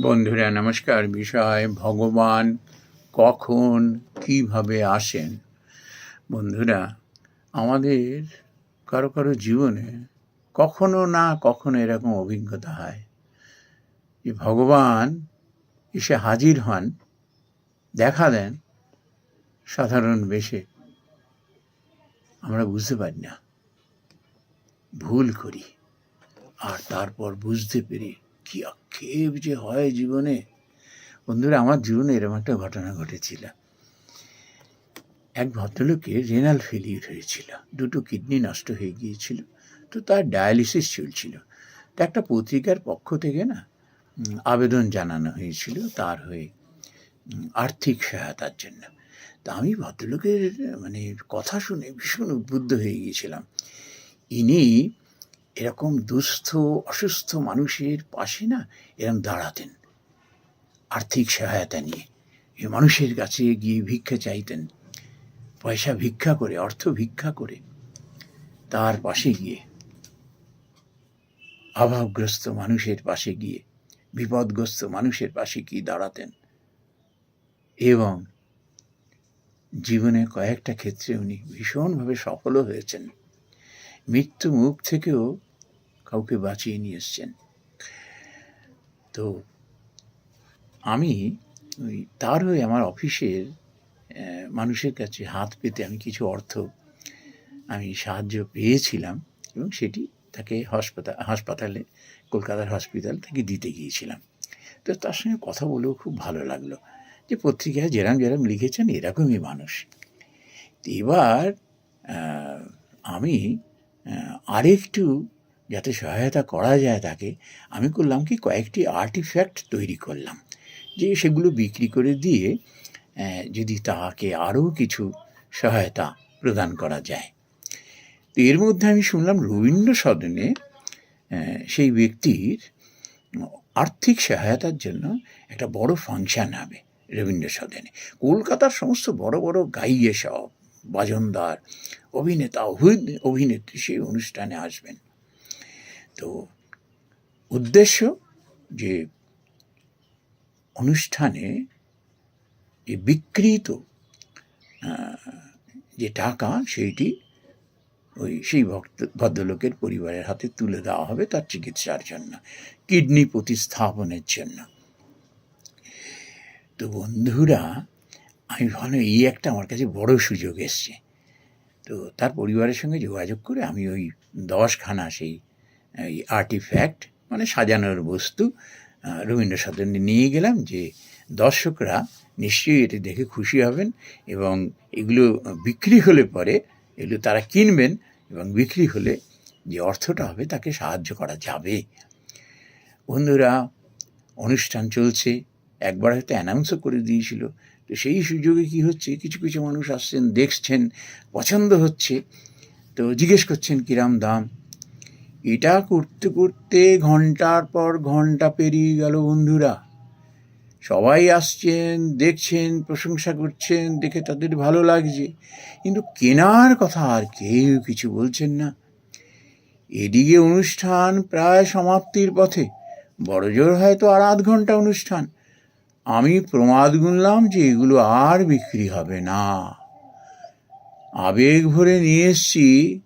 বন্ধুরা, নমস্কার। বিষয়, ভগবান কখন কীভাবে আসেন? বন্ধুরা, আমাদের কারও কারও জীবনে কখনো না কখনো এরকম অভিজ্ঞতা হয় যে ভগবান এসে হাজির হন, দেখা দেন সাধারণ বেশে। আমরা বুঝতে পারি না। ভুল করি, আর তারপর বুঝতে পেরে কি আক্ষেপ যে হয় জীবনে। বন্ধুরা, আমার জীবনে এরকম একটা ঘটনা ঘটেছিল। এক ভদ্রলোকের রেনাল ফেলিউর হয়েছিল। দুটো কিডনি নষ্ট হয়ে গিয়েছিল। তো তার ডায়ালিসিস চলছিল। তো একটা পত্রিকার পক্ষ থেকে না আবেদন জানানো হয়েছিল তার হয়ে আর্থিক সহায়তার জন্য। তা আমি ভদ্রলোকের মানে কথা শুনে ভীষণ উদ্বুদ্ধ হয়ে গিয়েছিলাম। ইনি এরকম দুস্থ, অসুস্থ মানুষের পাশে না এরকম দাঁড়াতেন। আর্থিক সহায়তা নিয়ে এ মানুষের কাছে গিয়ে ভিক্ষা চাইতেন। পয়সা ভিক্ষা করে, অর্থ ভিক্ষা করে তার পাশে গিয়ে, অভাবগ্রস্ত মানুষের পাশে গিয়ে, বিপদগ্রস্ত মানুষের পাশে গিয়ে দাঁড়াতেন। এবং জীবনে কয়েকটা ক্ষেত্রে উনি ভীষণভাবে সফলও হয়েছেন। মৃত্যু মুখ থেকেও কাউকে বাঁচিয়ে নিয়ে এসছেন তো আমি ওই তার হয়ে আমার অফিসের মানুষের কাছে হাত পেতে আমি কিছু অর্থ আমি সাহায্য পেয়েছিলাম এবং সেটি তাকে হাসপাতাল হাসপাতালে, কলকাতার হসপিটাল থেকে দিতে গিয়েছিলাম। তো তার সঙ্গে কথা বলেও খুব ভালো লাগল যে পত্রিকায় যেরম যেরম লিখেছেন এরকমই মানুষ। এবার আমি আরেকটু যাতে সহায়তা করা যায় তাকে, আমি করলাম কি কয়েকটি আর্টিফ্যাক্ট তৈরি করলাম। যে সেগুলো বিক্রি করে দিয়ে যদি তাকে আরও কিছু সহায়তা প্রদান করা যায়। তো এর মধ্যে আমি শুনলাম রবীন্দ্র সদনে সেই ব্যক্তির আর্থিক সহায়তার জন্য একটা বড় ফাংশন হবে রবীন্দ্র সদনে কলকাতার সমস্ত বড় বড় গাইয়ে সব, বাজনদার, অভিনেতা, অভি- অভিনেত্রী সেই অনুষ্ঠানে আসবেন। তো উদ্দেশ্য যে অনুষ্ঠানে যে বিকৃত যে টাকা সেইটি ওই সেই ভক্ত, ভদ্রলোকের পরিবারের হাতে তুলে দেওয়া হবে, তার চিকিৎসার জন্য, কিডনি প্রতিস্থাপনের জন্য। তো বন্ধুরা, আমি ভালো এই একটা আমার কাছে বড় সুযোগ এসছে। তো তার পরিবারের সঙ্গে যোগাযোগ করে আমি ওই দশখানা সেই এই আর্টিফ্যাক্ট মানে সাজানোর বস্তু রবীন্দ্র নিয়ে গেলাম যে দর্শকরা নিশ্চয়ই এটি দেখে খুশি হবেন এবং এগুলো বিক্রি হলে পরে এগুলো তারা কিনবেন এবং বিক্রি হলে যে অর্থটা হবে তাকে সাহায্য করা যাবে। বন্ধুরা, অনুষ্ঠান চলছে, একবার হয়তো অ্যানাউন্সও করে দিয়েছিল। তো সেই সুযোগে কি হচ্ছে? কিছু কিছু মানুষ আসছেন, দেখছেন, পছন্দ হচ্ছে। তো জিজ্ঞেস করছেন, কিরাম দাম? এটা করতে করতে ঘণ্টার পর ঘণ্টা পেরিয়ে গেল বন্ধুরা। সবাই আসছেন, দেখছেন, প্রশংসা করছেন, দেখে তাদের ভালো লাগছে। কিন্তু কেনার কথা আর কেউ কিছু বলছেন না। এদিকে অনুষ্ঠান প্রায় সমাপ্তির পথে। বড় জোর হয়তো আর আধ ঘণ্টা অনুষ্ঠান। আমি প্রমাদ গুনলাম যে এগুলো আর বিক্রি হবে না। আবেগ ভরে নিয়ে এসছি।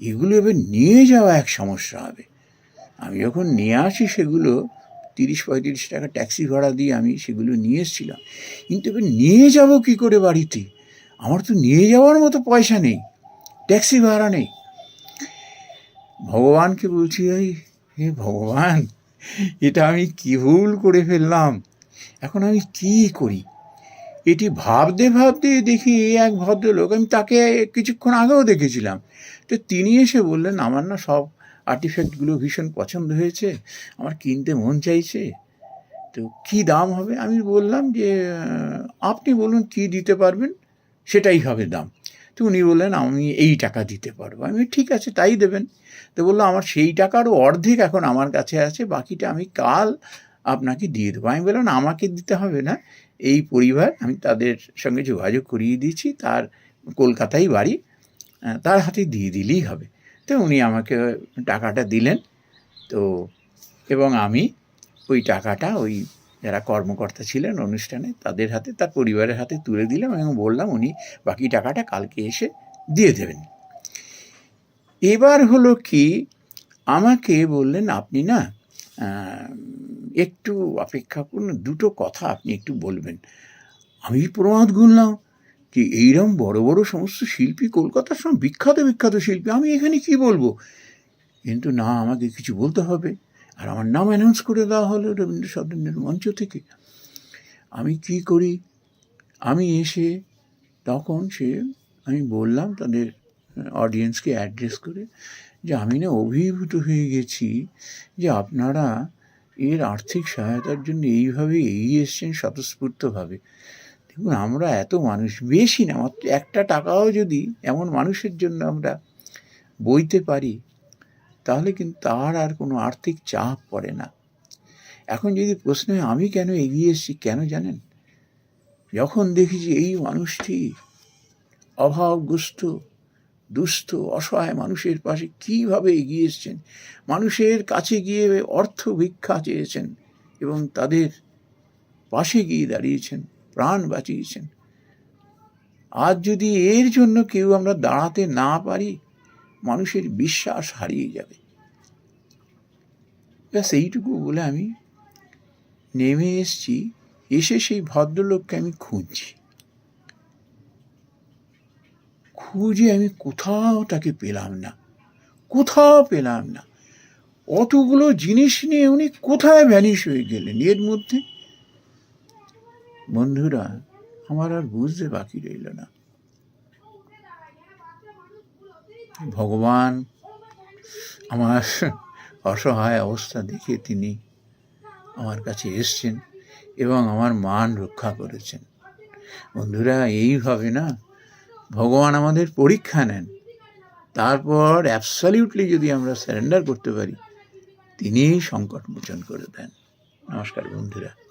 এগুলো এবার নিয়ে যাওয়া এক সমস্যা হবে। আমি যখন নিয়ে আসি সেগুলো, তিরিশ পঁয়ত্রিশ টাকা ট্যাক্সি ভাড়া দিয়ে আমি সেগুলো নিয়ে এসেছিলাম। কিন্তু এবার নিয়ে যাব কি করে বাড়িতে? আমার তো নিয়ে যাওয়ার মতো পয়সা নেই, ট্যাক্সি ভাড়া নেই। ভগবানকে বলছি, এই, হে ভগবান, এটা আমি কি ভুল করে ফেললাম? এখন আমি কি করি? এটি ভাবতে ভাবতে দেখি এক ভদ্রলোক, আমি তাকে কিছুক্ষণ আগেও দেখেছিলাম। তো তিনি এসে বললেন, আমার না সব আর্টিফ্যাক্টগুলো ভীষণ পছন্দ হয়েছে, আমার কিনতে মন চাইছে। তো কি দাম হবে? আমি বললাম যে আপনি বলুন কি দিতে পারবেন? সেটাই হবে দাম। তো উনি বললেন, আমি এই টাকা দিতে পারব। আমি ঠিক আছে, তাই দেবেন। তো বলল, আমার সেই টাকারও অর্ধেক এখন আমার কাছে আছে, বাকিটা আমি কাল আপনাকে দিয়ে দেবো। আমি বললাম আমাকে দিতে হবে না। এই পরিবার, আমি তাদের সঙ্গে যোগাযোগ করিয়ে দিয়েছি। তার কলকাতায় বাড়ি তার হাতে দিয়ে দিলেই হবে। তো উনি আমাকে টাকাটা দিলেন। তো, এবং আমি ওই টাকাটা ওই যারা কর্মকর্তা ছিলেন অনুষ্ঠানে, তাদের হাতে, তার পরিবারের হাতে তুলে দিলাম এবং বললাম, উনি বাকি টাকাটা কালকে এসে দিয়ে দেবেন। এবার হলো কি, আমাকে বললেন, আপনি না একটু অপেক্ষা করুন, দুটো কথা আপনি একটু বলবেন। আমি প্রমাদ গুনলাম যে এইরকম বড় বড় সমস্ত শিল্পী কলকাতার সব বিখ্যাত বিখ্যাত শিল্পী, আমি এখানে কি বলব? কিন্তু না, আমাকে কিছু বলতে হবে। আর আমার নাম অ্যানাউন্স করে দেওয়া হলো রবীন্দ্র সদনের মঞ্চ থেকে। আমি কি করি? আমি এসে তখন সে, আমি বললাম তাদের অডিয়েন্সকে অ্যাড্রেস করে যে, আমি না অভিভূত হয়ে গেছি যে আপনারা এর আর্থিক সহায়তার জন্য এইভাবে এগিয়ে এসছেন স্বতঃস্ফূর্তভাবে। দেখুন, আমরা এত মানুষ, বেশি না, মাত্র একটা টাকাও যদি এমন মানুষের জন্য আমরা বইতে পারি, তাহলে কিন্তু তার আর কোনো আর্থিক চাপ পড়ে না। এখন যদি প্রশ্ন হয়, আমি কেন এগিয়ে এসেছি, কেন জানেন? যখন দেখি যে এই মানুষটি অভাবগ্রস্ত দুস্থ, অসহায় মানুষের পাশে কীভাবে এগিয়ে এসছেন? মানুষের কাছে গিয়ে অর্থ ভিক্ষা চেয়েছেন এবং তাদের পাশে গিয়ে দাঁড়িয়েছেন, প্রাণ বাঁচিয়েছেন। আজ যদি এর জন্য কেউ আমরা দাঁড়াতে না পারি, মানুষের বিশ্বাস হারিয়ে যাবে। ব্যাস, এইটুকু বলে আমি নেমে এসছি। এসে সেই ভদ্রলোককে আমি খুঁজছি। খুঁজে আমি কোথাও তাকে পেলাম না, কোথাও পেলাম না। অতগুলো জিনিস নিয়ে উনি কোথায় ভ্যানিশ হয়ে গেলেন এর মধ্যে? বন্ধুরা, আমার আর বুঝতে বাকি রইল না। ভগবান আমার অসহায় অবস্থা দেখে তিনি আমার কাছে এসছেন এবং আমার মান রক্ষা করেছেন। বন্ধুরা, এইভাবে না ভগবান আমাদের পরীক্ষা নেন। তারপর অ্যাবসলিউটলি যদি আমরা সারেন্ডার করতে পারি তিনি সংকট মোচন করে দেন। নমস্কার বন্ধুরা।